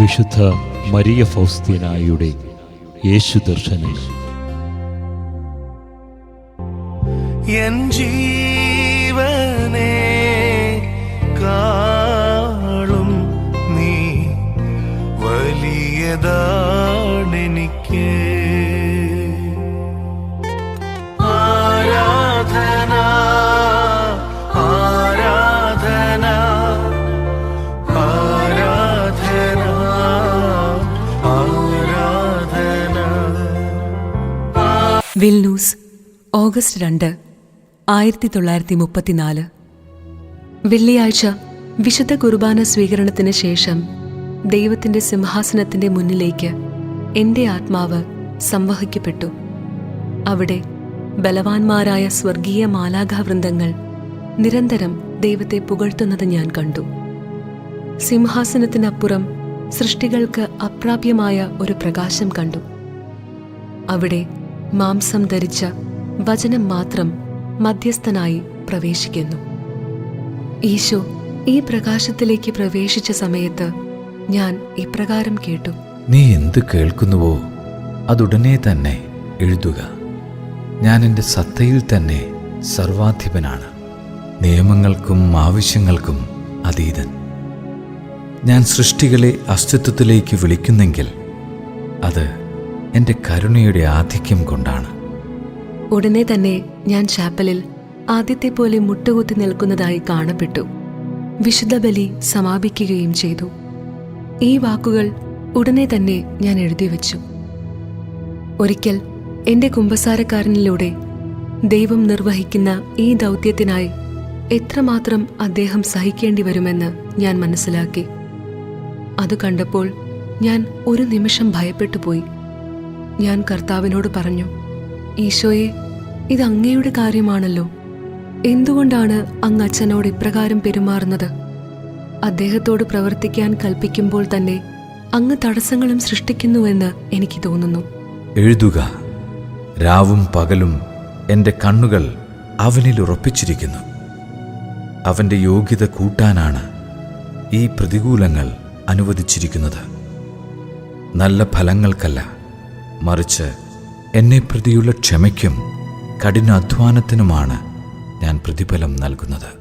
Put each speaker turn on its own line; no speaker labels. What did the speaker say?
വിശുദ്ധ മരിയ ഫൗസ്തീനായുടെ യേശു ദർശനം.
എൻ ജീവനെ കാളും നീ വലിയതാണെനിക്ക്.
വിൽനൂസ് ഓഗസ്റ്റ് രണ്ട് ആയിരത്തി തൊള്ളായിരത്തി മുപ്പത്തിനാല് വെള്ളിയാഴ്ച വിശുദ്ധ കുർബാന സ്വീകരണത്തിന് ശേഷം ദൈവത്തിന്റെ സിംഹാസനത്തിന്റെ മുന്നിലേക്ക് എന്റെ ആത്മാവ് സംവഹിക്കപ്പെട്ടു. അവിടെ ബലവാന്മാരായ സ്വർഗീയ മാലാഘാവൃന്ദങ്ങൾ നിരന്തരം ദൈവത്തെ പുകഴ്ത്തുന്നത് ഞാൻ കണ്ടു. സിംഹാസനത്തിനപ്പുറം സൃഷ്ടികൾക്ക് അപ്രാപ്യമായ ഒരു പ്രകാശം കണ്ടു. അവിടെ മാംസം ധരിച്ച വചനം മാത്രം മധ്യസ്ഥനായി പ്രവേശിക്കുന്നു. ഈശോ ഈ പ്രകാശത്തിലേക്ക് പ്രവേശിച്ച സമയത്ത് ഞാൻ ഇപ്രകാരം കേട്ടു.
നീ എന്ത് കേൾക്കുന്നുവോ അതുടനെ തന്നെ എഴുതുക. ഞാൻ എന്റെ സത്തയിൽ തന്നെ സർവാധിപനാണ്. നിയമങ്ങൾക്കും ആവശ്യങ്ങൾക്കും അതീതൻ. ഞാൻ സൃഷ്ടികളെ അസ്തിത്വത്തിലേക്ക് വിളിക്കുന്നെങ്കിൽ അത് എന്റെ കരുണയുടെ ആധിക്യം കൊണ്ടാണ്.
ഉടനെ തന്നെ ഞാൻ ചാപ്പലിൽ ആദ്യത്തെ പോലെ മുട്ടുകുത്തി നിൽക്കുന്നതായി കാണപ്പെട്ടു. വിശുദ്ധ ബലി സമാപിക്കുകയും ചെയ്തു. ഈ വാക്കുകൾ ഉടനെ തന്നെ ഞാൻ എഴുതി വച്ചു. ഒരിക്കൽ എന്റെ കുമ്പസാരക്കാരനിലൂടെ ദൈവം നിർവഹിക്കുന്ന ഈ ദൗത്യത്തിനായി എത്രമാത്രം അദ്ദേഹം സഹിക്കേണ്ടി വരുമെന്ന് ഞാൻ മനസ്സിലാക്കി. അത് കണ്ടപ്പോൾ ഞാൻ ഒരു നിമിഷം ഭയപ്പെട്ടു പോയി ഞാൻ കർത്താവിനോട് പറഞ്ഞു ഈശോയെ ഇത് അങ്ങയുടെ കാര്യമാണല്ലോ. എന്തുകൊണ്ടാണ് അങ്ങ് അച്ഛനോട് ഇപ്രകാരം പെരുമാറുന്നത്? അദ്ദേഹത്തോട് പ്രവർത്തിക്കാൻ കൽപ്പിക്കുമ്പോൾ തന്നെ അങ്ങ് തടസ്സങ്ങളും സൃഷ്ടിക്കുന്നുവെന്ന് എനിക്ക് തോന്നുന്നു.
എഴുതുക രാവും പകലും എന്റെ കണ്ണുകൾ അവനിൽ ഉറപ്പിച്ചിരിക്കുന്നു. അവന്റെ യോഗ്യത കൂട്ടാനാണ് ഈ പ്രതികൂലങ്ങൾ അനുവദിച്ചിരിക്കുന്നത്. നല്ല ഫലങ്ങൾക്കല്ല മറിച്ച് എന്നെ പ്രതിയുള്ള ക്ഷമയ്ക്കും കഠിനാധ്വാനത്തിനുമാണ് ഞാൻ പ്രതിഫലം നൽകുന്നത്.